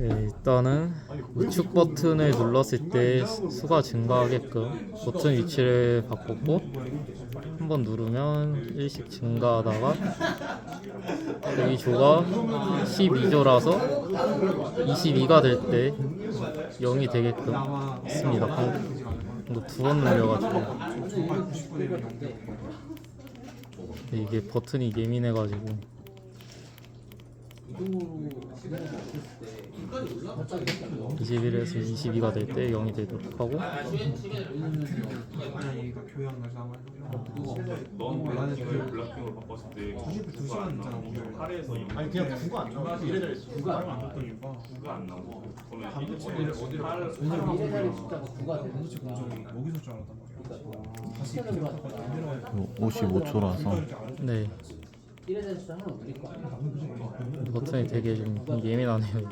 네, 일단은 우측 버튼을 눌렀을 때 수가 증가하게끔 버튼 위치를 바꿨고 한번 누르면 일씩 증가하다가 이 조가 12조라서 22가 될 때 0이 되게끔 했습니다. 방금 두번 눌려가지고 이게 버튼이 예민해가지고 21에서 22가 될 때 0이 되도록 하고 아이가 교양 가서 아마 넌 블랙핑을 블랙핑으로 바꿨을 때 92 시간 있잖아 목요일 8에서 0 아니 그냥 구가 안 나와. 이래저래 구가 안 나와. 안 이유가 9가 안 나오고 그러면 반도체 1, 어디를 어디를 8, 왜냐면 미래자리 숫자가 9가 되는 반도체 공정이 여기서 줄 알았단 말이야 다시 시간으로 기억하고 봤다. 안 내려와요 55초라서 네 미래자리 숫자는 우리 거 아니야? 버튼이 되게 좀 예민하네요.